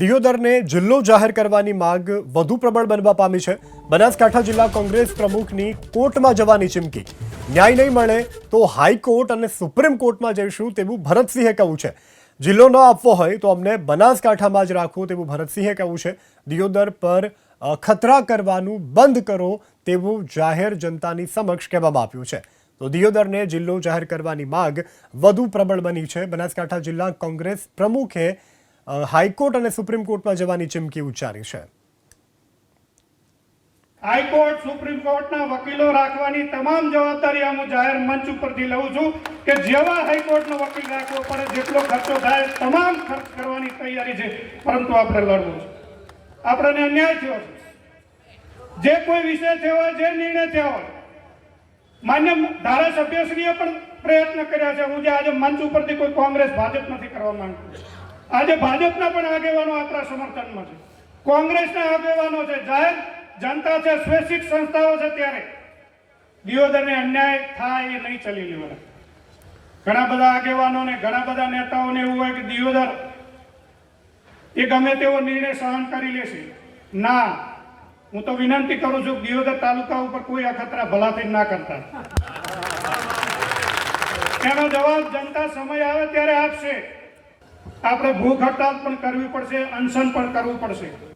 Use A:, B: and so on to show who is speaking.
A: દિયોદરને જિલ્લો જાહેર કરવાની માંગ વધુ પ્રબળ બનવા પામી છે. બનાસકાંઠા જિલ્લા કોંગ્રેસ પ્રમુખની કોર્ટમાં જવાની ચીમકી. ન્યાય નહીં મળે તો હાઈકોર્ટ અને સુપ્રીમ કોર્ટમાં જઈશું તેવું ભરતસિંહે કહ્યું છે. જિલ્લો ન આપવો હોય તો અમને બનાસકાંઠામાં જ રાખો તેવું ભરતસિંહે કહ્યું છે. દિયોદર પર ખતરા કરવાનું બંધ કરો તેવું જાહેર જનતાની સમક્ષ કહેવામાં આવ્યું છે. તો દિયોદરને જિલ્લો જાહેર કરવાની માંગ વધુ પ્રબળ બની છે. બનાસકાંઠા જિલ્લા કોંગ્રેસ પ્રમુખે હાઈકોર્ટ અને સુપ્રીમ કોર્ટમાં જવાની ચીમકી ઉચ્ચારી છે.
B: હાઈકોર્ટ, સુપ્રીમ કોર્ટના વકીલો રાખવાની તમામ જવાબદારી હું જાહેર મંચ ઉપરથી લઉં છું કે જેવા હાઈકોર્ટનો વકીલ રાખવો પડે, જેટલો ખર્ચો થાય, તમામ ખર્ચ કરવાની તૈયારી છે. પરંતુ આપણે લડવું છે. આપણને અન્યાય થયો છે. જે કોઈ વિષય થયો હોય, જે નિર્ણય થયો હોય, માન્ય ધારાસભ્યશ્રીએ પણ પ્રયત્ન કર્યા છે. હું જે આજે મંચ ઉપરથી કોઈ કોંગ્રેસ, ભાજપ નથી કરવા માંગતો. આજે ભાજપના પણ આગેવાનો આપણા સમર્થનમાં છે. કોંગ્રેસના આગેવાનો છે. જાહેર જનતા છે, સ્વૈચ્છિક સંસ્થાઓ છે ત્યારે. દિયોદરને અન્યાય થાય એ નહીં ચલી લેવાના. ઘણા બધા આગેવાનોને, ઘણા બધા નેતાઓને એવું હોય કે દિયોદર એ ગમે તેવો નિર્ણય સહન કરી લેશે. ના, હું તો વિનંતી કરું છું દિયોદર તાલુકા ઉપર કોઈ અખતરા ભલાથી ના કરતા. એનો જવાબ જનતા સમય આવે ત્યારે આપશે. આપણે ભૂખ હડતાલ પણ કરવી પડશે અનશન પણ કરવું પડશે.